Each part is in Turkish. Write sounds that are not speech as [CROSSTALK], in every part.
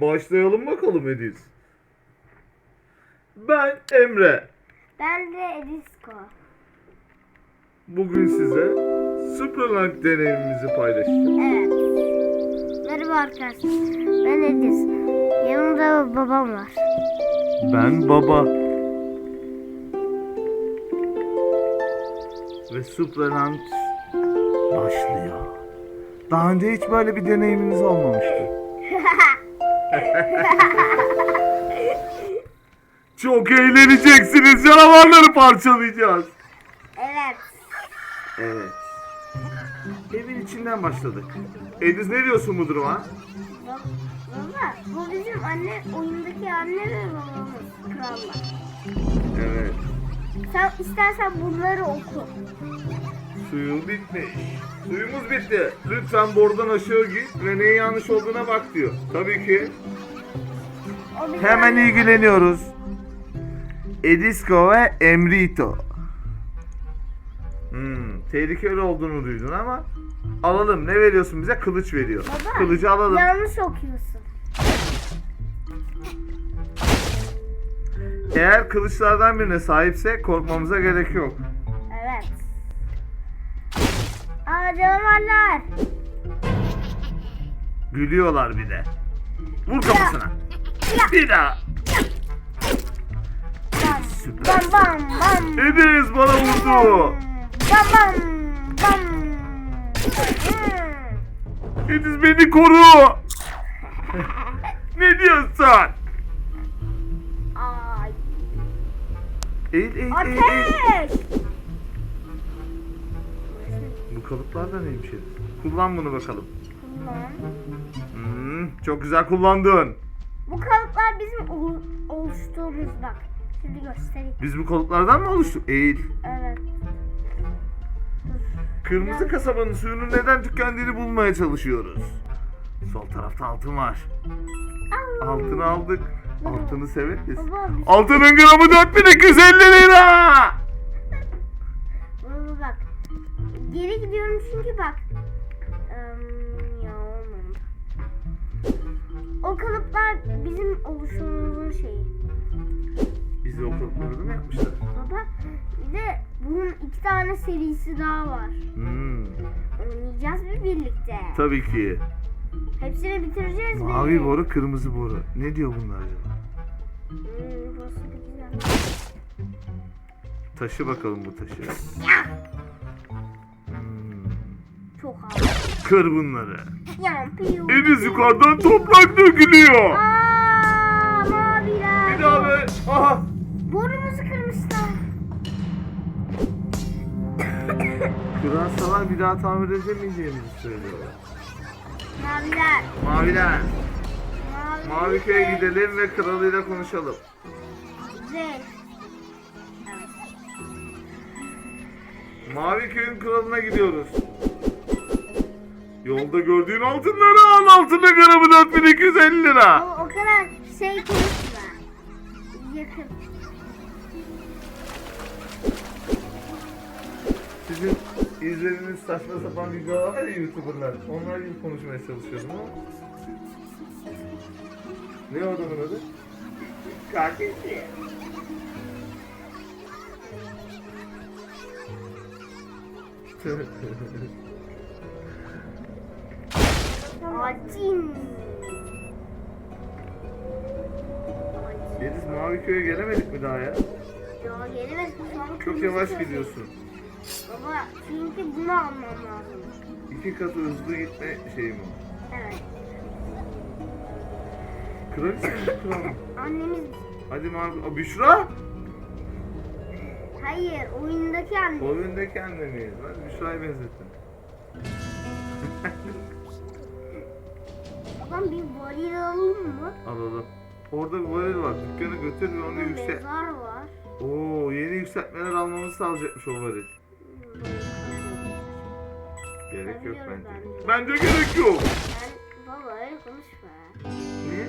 Başlayalım bakalım Ediz. Ben Emre. Ben de Edisko. Bugün size Supralang deneyimimizi paylaşacağım. Evet. Merhaba arkadaşlar. Ben Ediz. Yanımda babam var. Ben baba. Ve Supraland başlıyor. Daha önce hiç böyle bir deneyiminiz olmamıştı. [LAUGHS] Çok eğleneceksiniz. Canavarları parçalayacağız. Evet. Evet. Evin içinden başladık. Ediz ne diyorsun bu duruma? Bab- Baba bu bizim anne oyundaki anne ve babamız krallar. Evet. Sen istersen bunları oku. Suyun bitmiş. Suyumuz bitti. Lütfen bordan aşağı git ve neyin yanlış olduğuna bak diyor. Tabii ki. Hemen ilgileniyoruz. Edisko ve Emrito. Hmm, tehlikeli olduğunu duydun ama alalım. Ne veriyorsun bize? Kılıç veriyor. Baba, Kılıcı alalım. Yanlış okuyorsun. Eğer kılıçlardan birine sahipse korkmamıza gerek yok. Aa canavarlar. Gülüyorlar bir de. Vur kafasına. Bir daha. Bam Süper. bam bam bam. Ediz bana vurdu. Bam bam bam. Ediz beni koru. ne diyorsun? Ay. Eğil eğil eğil eğil. Ateş. Kalıplar da neymiş Ediz? Kullan bunu bakalım. Kullan. Hmm, çok güzel kullandın. Bu kalıplar bizim ol- oluştuğumuz bak. Şimdi göstereyim. Biz bu kalıplardan mı oluştuk? Eğil. Evet. Kırmızı kasabanın suyunun neden tükendiğini bulmaya çalışıyoruz. Sol tarafta altın var. Altını aldık. Altını severiz. Baba Altının gramı 4250 lira. Geri gidiyorum çünkü bak. Ya olmadı. O kalıplar bizim oluşumumuzun şeyi. Bizi o kalıpları mı yapmışlar? Baba bir de bunun iki tane serisi daha var. Hmm, Oynayacağız mı birlikte? tabii ki. Hepsini bitireceğiz mi? Mavi boru, kırmızı boru. Ne diyor bunlar acaba? Hmm, burası da güzel. Taşı bakalım bu taşı. Ya, çok ağır. kır bunları. Yampıyor. Ediz yukarıdan toprak dökülüyor. Aa, maviler. Bir daha be. Aha. Borumuzu kırmışlar. Kıransalar bir daha tamir edemeyeceğimizi söylüyorlar. Maviler. Maviler. Mavi, Mavi köye gidelim ve kralıyla konuşalım. Güzel. Mavi köyün kralına gidiyoruz. Yolda gördüğün altınları al. Altının gramı 4250 lira. O kadar şey konuşma. Yakın. Sizin izlediğiniz saçma sapan videolar var ya YouTuber'lar. Onlar gibi konuşmaya çalışıyorum ama. Ne o adamın adı? Kardeşi. [LAUGHS] Acin. Yediz Mavi Köy'e gelemedik mi daha ya? Ya an Çok yavaş gidiyorsun. Baba çünkü bunu almam lazım. İki katı hızlı gitme şeyi mi? Evet. Kraliçe mi kral mı? Annemiz Hadi Mavi... Aa, Büşra! Hayır, oyundaki anne. Oyundaki annemiyiz. Ben Büşra'ya benzettim. [LAUGHS] Babam bir varil alalım mı? Alalım. Orada bir varil var. Dükkanı götür ve onu Burada yüksel... mezar var. Oo, yeni yükseltmeler almamızı sağlayacakmış o varil. Gerek yok bence. bence. Gerek yok. Ben baba öyle konuşma. Niye?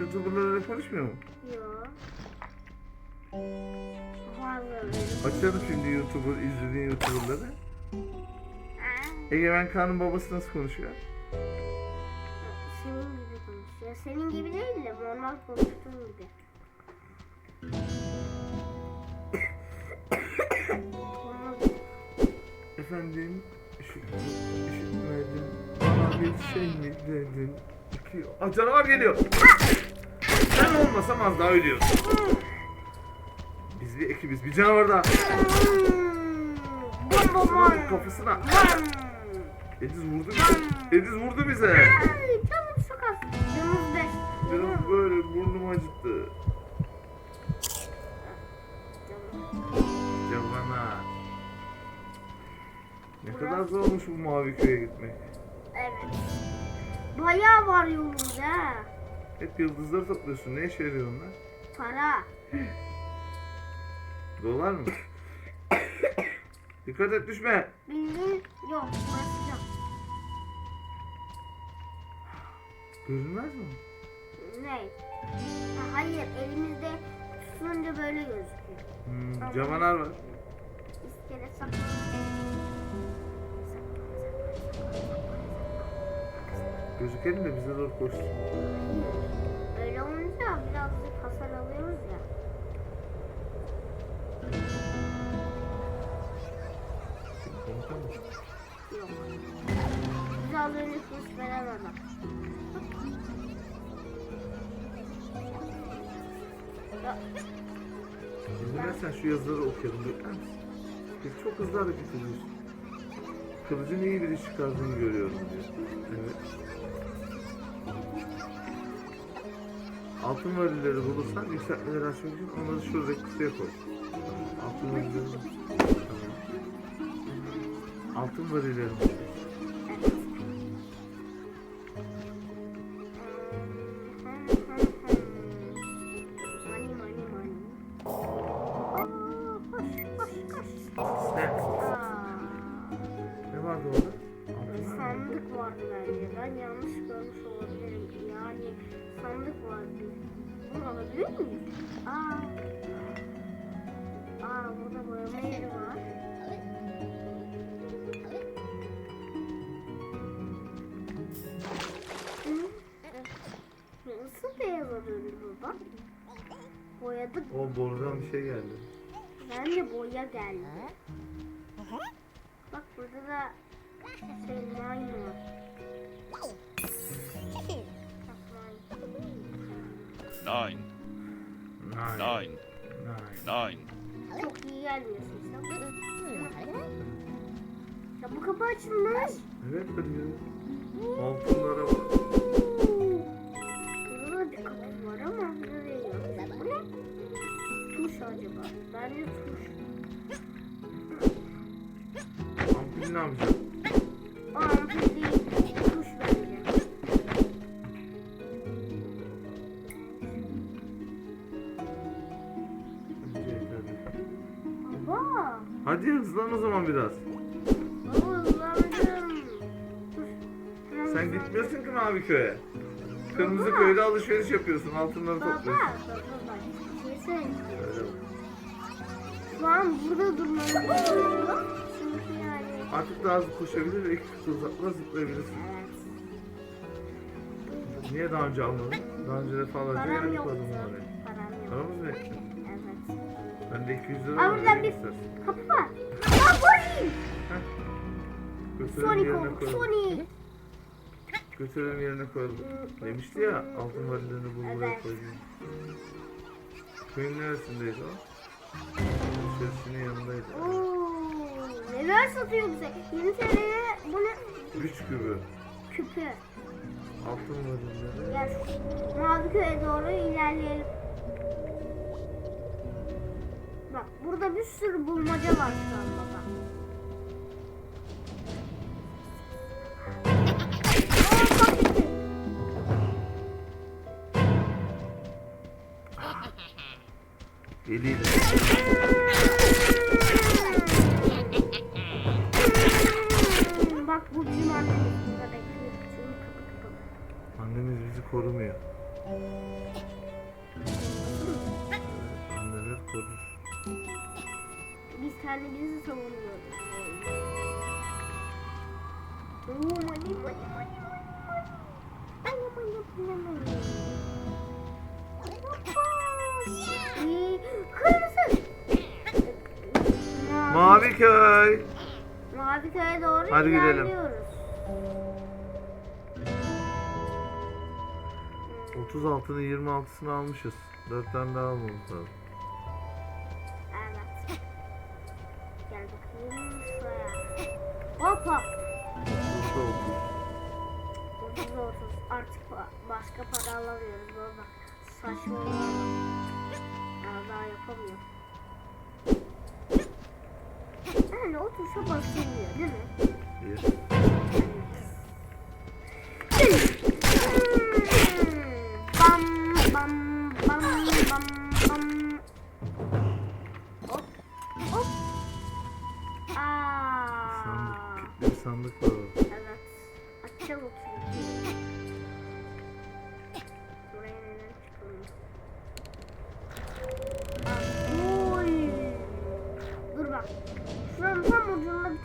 YouTuber'lar öyle konuşmuyor mu? Yok. Açalım şimdi YouTuber, izlediğin YouTuber'ları. Egemen Kaan'ın babası nasıl konuşuyor? Senin gibi konuş. konuşuyormuş. Ya senin gibi değil de normal konuştuğun gibi. Efendim üşütmedim. Bana bir şey mi dedin? İki... Canavar geliyor. Sen olmasam az daha ölüyorsun. Biz bir ekibiz. Bir canavar daha. Hmm. Kafasına. Bom. Ediz vurdu bize. Ediz vurdu bize. Zormuş bu mavi köye gitmek. Evet. Bayağı var yolumuz ha. Hep yıldızları topluyorsun. Ne işe yarıyor onlar? Para. Dolar mı? Dikkat et düşme. Bildiğin yok. Burası yok. Görünmez mi? Ne? Ha, hayır elimizde tutunca böyle gözüküyor. Hmm, cavanar var. İskele saklan. Gözükelim de bize doğru koşsun. Öyle olunca birazcık hasar alıyoruz ya. Komutan mı? Yok. Bize az önce veren adam. Ya, şu yazıları okuyalım. Bekler misin? Biz çok hızlı hareket ediyorsun. Kılıcın iyi bir iş çıkardığını görüyorum diyor. Evet. Altın varilleri bulursan yükseltmeleri açmak için onları şuradaki kutuya koy. Altın varilleri. Altın varilleri Ben yanlış görmüş olabilirim. Yani sandık vardı. Bunu alabiliyor muyuz? Aa. Aa burada boyama yeri var. Nasıl beyaza döndü baba? Boyadık. O borudan bir şey geldi. Bence boya geldi. Bak burada da şey var. Nine, Nine. nine, Nine. nine. Çok iyi gelmiyorsun sen. Ya bu kapı açılmış. Evet hadi. Altınlara bak. Burada da bir kapı var ama nereye gidiyor? Bu ne? Tuş acaba. Bence tuş. Ampul ne yapacak? O ampul değil. Hızlan o zaman biraz. Baba Sen gitmiyorsun ki Mavi Köy'e. Kırmızı Baba. köyde alışveriş yapıyorsun, altınları Baba, topluyorsun. baba bak bir şey söyleyeyim. Öyle. Şu an burada durmamız gerekiyor. Çünkü yani... Artık daha hızlı koşabilir ve iki tık uzaklığa zıplayabilirsin. Niye daha önce almadın? Daha önce defalarca Param yer yoktu. tıkladım oraya. Param yok. Paramız mı ektin? Evet. Ben de 200 lira Aa, var. burada vereyim bir istersen. kapı var. Götürelim Sonic yerine oldu. koyalım. Sonic. Götürelim yerine koyalım. Demişti ya altın varillerini bul buraya Evet. koy diye. Köyün neresindeydi o? Alışverişinin yanındaydı. Oo, neler satıyor bize? 20 TL'ye bu ne? Üç kübü. Küpü. Altın varilleri. Gel. Mavi köye doğru ilerleyelim. Bak burada bir sürü bulmaca var şu an baba. Hmm, Bak bu bizim annemiz burada bekliyor. Şimdi kapı kapalı. Annemiz bizi korumuyor. Anneler korur. Biz kendimizi savunuyoruz. Oo, mani mani mani mani mani. bilemedim. İyi. Mavi köy. Mavi köye doğru Hadi gidelim. ilerliyoruz. 36'nın 26'sını almışız. 4 tane daha almamız lazım. Basılmıyor değil mi? Bir.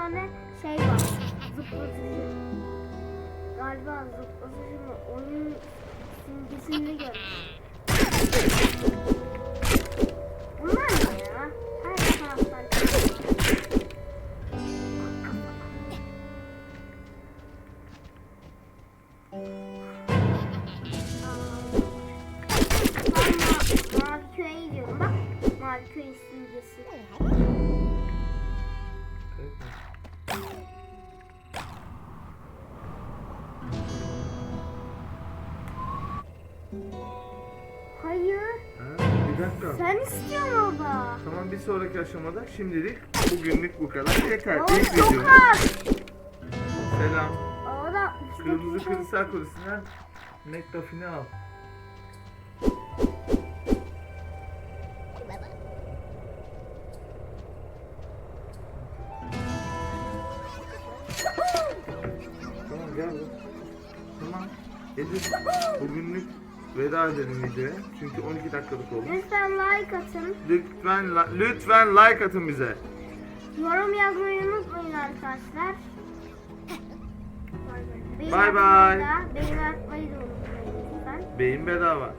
Tane şey var. Zıplatıcı. Galiba zıplatıcı mı? Oyun simgesinde görmüş. Dakika. Sen istiyorsun orada. Tamam bir sonraki aşamada şimdilik bugünlük bu kadar yeter. Oğlum İlk çok videomuz. az. Selam. Orada Kırmızı Kırısal Kulesi'nden al. Tamam gel. Tamam. Edip bugünlük veda edelim videoya. Çünkü 12 dakikalık oldu. Lütfen like atın. Lütfen la- lütfen like atın bize. Yorum yazmayı unutmayın arkadaşlar. Bay bay. Beğeni atmayı da unutmayın lütfen. Beyin bedava.